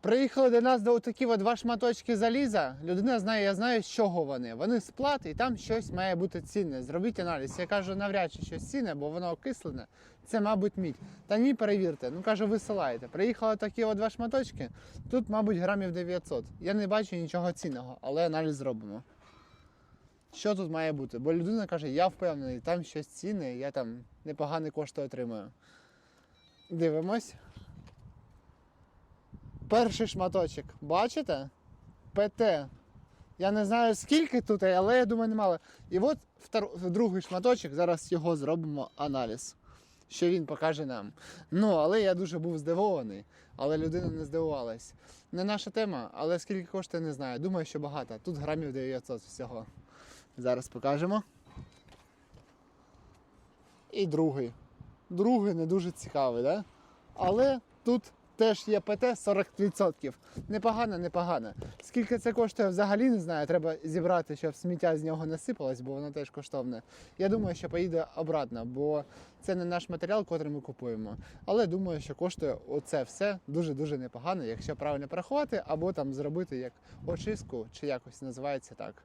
Приїхали до нас до такі от два шматочки заліза. Людина знає, я знаю, з чого вони. Вони з плати, і там щось має бути цінне. Зробіть аналіз. Я кажу, навряд чи щось цінне, бо воно окислене. Це, мабуть, мідь. Та ні, перевірте. Ну кажу, висилаєте. Приїхали такі от два шматочки. Тут, мабуть, грамів 900. Я не бачу нічого цінного, але аналіз зробимо. Що тут має бути? Бо людина каже, я впевнений, там щось цінне, я там непогані кошти отримую. Дивимось. Перший шматочок, бачите? ПТ. Я не знаю скільки тут, але я думаю, немало. І от втор... другий шматочок, зараз його зробимо аналіз. Що він покаже нам. Ну, але я дуже був здивований, але людина не здивувалась. Не наша тема, але скільки коштує, не знаю. Думаю, що багато. Тут грамів 900 всього. Зараз покажемо. І другий. Другий не дуже цікавий, да? але тут теж є ПТ 40%. Непогано, непогано. Скільки це коштує взагалі не знаю. Треба зібрати, щоб сміття з нього не сипалось, бо воно теж коштовне. Я думаю, що поїде обратно, бо це не наш матеріал, котрий ми купуємо. Але думаю, що коштує оце все дуже-дуже непогано, якщо правильно порахувати, або там зробити як очистку, чи якось називається так.